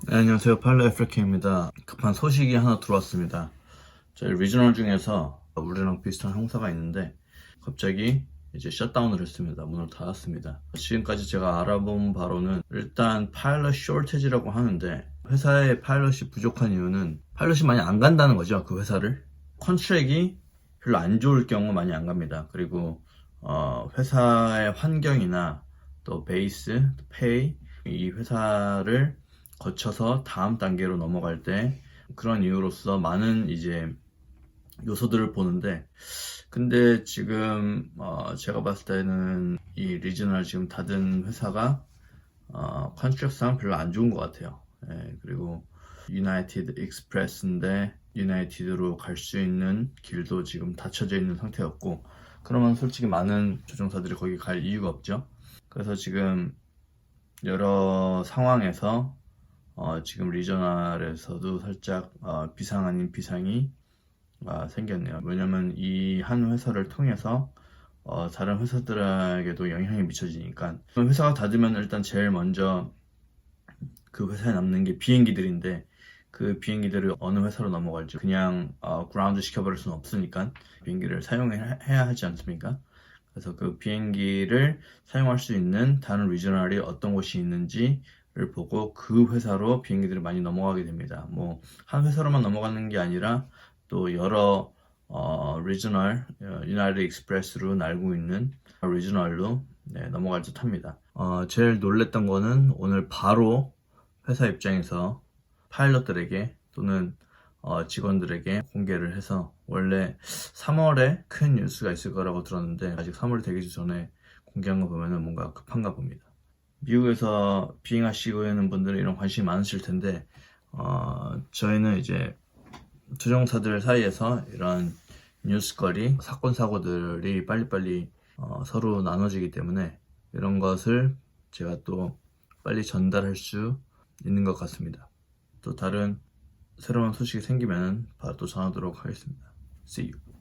네, 안녕하세요. 팔로 에프리카입니다. 급한 소식이 하나 들어왔습니다. 저희 리저널 중에서 우리랑 비슷한 형사가 있는데 갑자기 이제 셧다운을 했습니다. 문을 닫았습니다. 지금까지 제가 알아본 바로는 일단 파일럿 쇼티지라고 하는데 회사에 파일럿이 부족한 이유는 파일럿이 많이 안 간다는 거죠. 그 회사를. 컨트랙이 별로 안 좋을 경우 많이 안 갑니다. 그리고 어, 회사의 환경이나 또 베이스, 페이 이 회사를 거쳐서 다음 단계로 넘어갈 때 그런 이유로서 많은 이제 요소들을 보는데 근데 지금 어 제가 봤을 때는 이 리저널 지금 닫은 회사가 어 컨트랙상 별로 안 좋은 것 같아요. 예, 그리고 유나이티드 익스프레스인데 유나이티드로 갈 수 있는 길도 지금 닫혀져 있는 상태였고 그러면 솔직히 많은 조종사들이 거기 갈 이유가 없죠. 그래서 지금 여러 상황에서 어, 지금 리저널에서도 살짝 어, 비상 아닌 비상이 아, 생겼네요. 왜냐면 이 한 회사를 통해서 어, 다른 회사들에게도 영향이 미쳐지니까 회사가 닫으면 일단 제일 먼저 그 회사에 남는 게 비행기들인데 그 비행기들을 어느 회사로 넘어갈지 그냥 어, 그라운드 시켜버릴 수는 없으니까 비행기를 사용해야 하지 않습니까? 그래서 그 비행기를 사용할 수 있는 다른 리저널이 어떤 곳이 있는지 를 보고 그 회사로 비행기들이 많이 넘어가게 됩니다. 뭐 한 회사로만 넘어가는 게 아니라 또 여러 어, 리저널, 유나이티드 익스프레스로 날고 있는 리저널로 네, 넘어갈 듯 합니다. 어, 제일 놀랬던 거는 오늘 바로 회사 입장에서 파일럿들에게 또는 어, 직원들에게 공개를 해서 원래 3월에 큰 뉴스가 있을 거라고 들었는데 아직 3월이 되기 전에 공개한 거 보면은 뭔가 급한가 봅니다. 미국에서 비행하시고 있는 분들은 이런 관심이 많으실 텐데 어, 저희는 이제 조종사들 사이에서 이런 뉴스거리, 사건 사고들이 빨리빨리 어, 서로 나눠지기 때문에 이런 것을 제가 또 빨리 전달할 수 있는 것 같습니다. 또 다른 새로운 소식이 생기면 바로 또 전하도록 하겠습니다. See you.